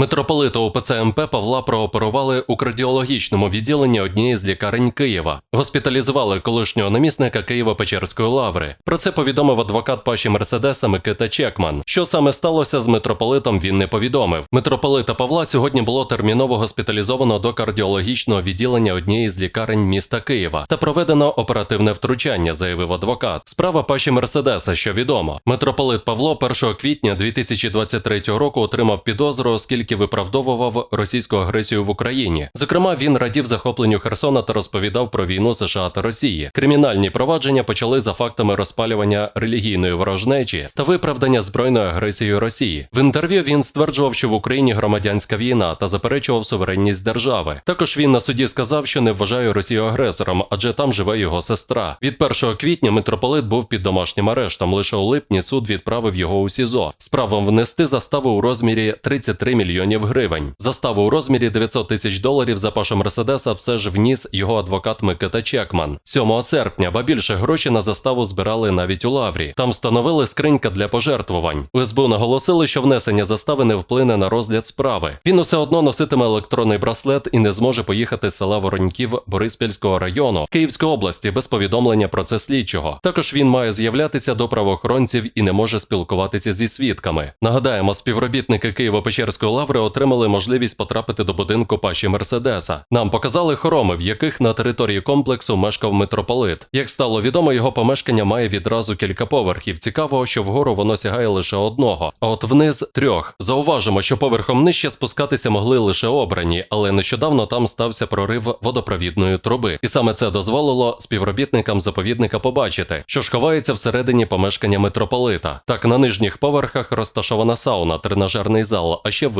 Митрополита УПЦ МП Павла прооперували у кардіологічному відділенні однієї з лікарень Києва. Госпіталізували колишнього намісника Києво-Печерської лаври. Про це повідомив адвокат Паші Мерседеса Микита Чекман. Що саме сталося з митрополитом, він не повідомив. Митрополита Павла сьогодні було терміново госпіталізовано до кардіологічного відділення однієї з лікарень міста Києва та проведено оперативне втручання, заявив адвокат. Справа Паші Мерседеса, що відомо. Митрополит Павло 1 квітня 2023 року отримав підозру, оскільки виправдовував російську агресію в Україні. Зокрема, він радів захопленню Херсона та розповідав про війну США та Росії. Кримінальні провадження почали за фактами розпалювання релігійної ворожнечі та виправдання збройної агресії Росії. В інтерв'ю він стверджував, що в Україні громадянська війна та заперечував суверенність держави. Також він на суді сказав, що не вважає Росію агресором, адже там живе його сестра. Від 1 квітня митрополит був під домашнім арештом. Лише у липні суд відправив його у СІЗО з правом внести заставу у розмірі 33 мільйонів гривень. Заставу у розмірі 900 тисяч доларів за Паша Мерседеса все ж вніс його адвокат Микита Чекман. 7 серпня, ба більше гроші на заставу збирали навіть у лаврі. Там встановили скринька для пожертвувань. У СБУ наголосили, що внесення застави не вплине на розгляд справи. Він усе одно носитиме електронний браслет і не зможе поїхати з села Вороньків Бориспільського району Київської області без повідомлення про це слідчого. Також він має з'являтися до правоохоронців і не може спілкуватися зі свідками. Нагадаємо, співробітники Києво-Печерської лаври отримали можливість потрапити до будинку Паші Мерседеса. Нам показали хороми, в яких на території комплексу мешкав митрополит. Як стало відомо, його помешкання має відразу кілька поверхів. Цікаво, що вгору воно сягає лише одного, а от вниз трьох. Зауважимо, що поверхом нижче спускатися могли лише обрані, але нещодавно там стався прорив водопровідної труби, і саме це дозволило співробітникам заповідника побачити, що ж ховається всередині помешкання митрополита. Так на нижніх поверхах розташована сауна, тренажерний зал, а ще